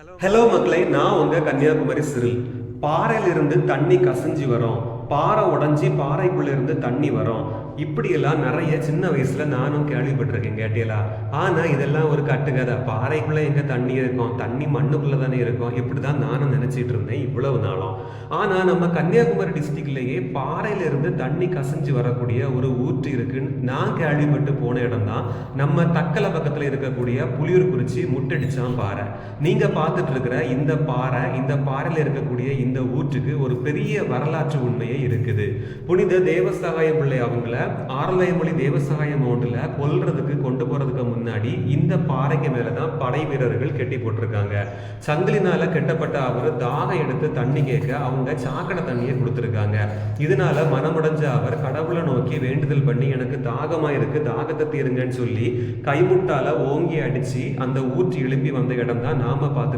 Hello மக்களை நான் உங்கள் கன்னியாகுமரி சிறில். பாறையிலிருந்து தண்ணி கசிஞ்சு வரும். பாறை உடஞ்சி பாறைக்குள்ள இருந்து தண்ணி வரும். இப்படியெல்லாம் நிறைய சின்ன வயசுல நானும் கேள்விப்பட்டிருக்கேன் கேட்டியலா? ஆனா இதெல்லாம் ஒரு கட்டுக்கதை. பாறைக்குள்ள எங்க தண்ணி இருக்கும்? தண்ணி மண்ணுக்குள்ள தானே இருக்கும்? இப்படிதான் நானும் நினைச்சிட்டு இருந்தேன் இவ்வளவு நாளும். ஆனா நம்ம கன்னியாகுமரி டிஸ்ட்ரிக்ட்லேயே பாறையில இருந்து தண்ணி கசிஞ்சு வரக்கூடிய ஒரு ஊற்று இருக்குன்னு நான் கேள்விப்பட்டு போன இடம் தான் நம்ம தக்கலை பக்கத்துல இருக்கக்கூடிய புலியூர்குறிச்சி முட்டடிச்சான் பாறை. நீங்க பார்த்துட்டு இருக்கிற இந்த பாறை இந்த பாறையில இருக்கக்கூடிய இந்த ஊற்றுக்கு ஒரு பெரிய வரலாற்று உண்மையை இருக்குது. புனித தேவசகாய பிள்ளை அவங்கள ஆரலயமொழி தேவசகாய மவுண்டில் கொல்றதுக்கு கொண்டு போறதுக்கு முன்னாடி இந்த பாறைக்கு மேலதான் படை வீரர்கள் கெட்டி போட்டிருக்காங்க. சங்கிலினால கெட்டப்பட்ட அவர் தாகம் எடுத்து தண்ணி கேட்க அவங்க சாக்கடை தண்ணியை கொடுத்துருக்காங்க. இதனால மனமுடைஞ்ச அவர் கடவுளை நோக்கி வேண்டுதல் பண்ணி எனக்கு தாகமா இருக்கு தாகத்தை தீருங்கன்னு சொல்லி கைமுட்டால ஓங்கி அடிச்சு அந்த ஊற்றி எழுப்பி வந்த இடம் தான் நாம பார்த்து